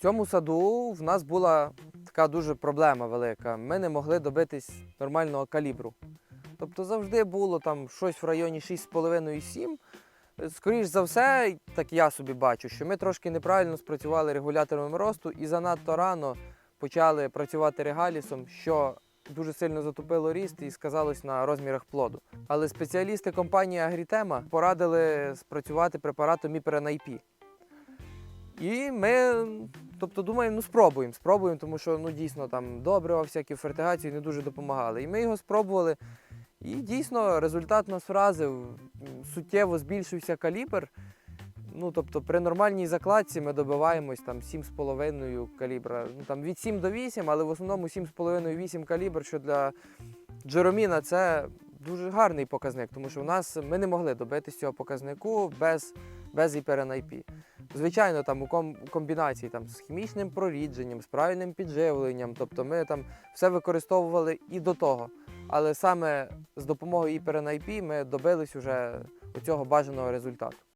В цьому саду в нас була така дуже проблема велика. Ми не могли добитись нормального калібру. Тобто завжди було там щось в районі 6,5-7. Скоріш за все, так я собі бачу, що ми трошки неправильно спрацювали регулятором росту і занадто рано почали працювати регалісом, що дуже сильно затупило ріст і сказалось на розмірах плоду. Але спеціалісти компанії Агрітема порадили спрацювати препаратом Іпера-Найпі. І ми, тобто, думаємо, ну спробуємо, спробуємо, тому що ну дійсно там добрива, всякі фертигації не дуже допомагали. І ми його спробували. І дійсно результат нас вразив. Суттєво збільшився калібр. Ну, тобто при нормальній закладці ми добиваємось там 7,5 калібра. Ну, там від 7 до 8, але в основному 7,5-8 калібр, що для Джероміна це дуже гарний показник, тому що в нас ми не могли добитися цього показнику без, без іперенайпі. Звичайно, там у комбінації там, з хімічним прорідженням, з правильним підживленням, тобто ми там все використовували і до того. Але саме з допомогою іперенайпі ми добились уже цього бажаного результату.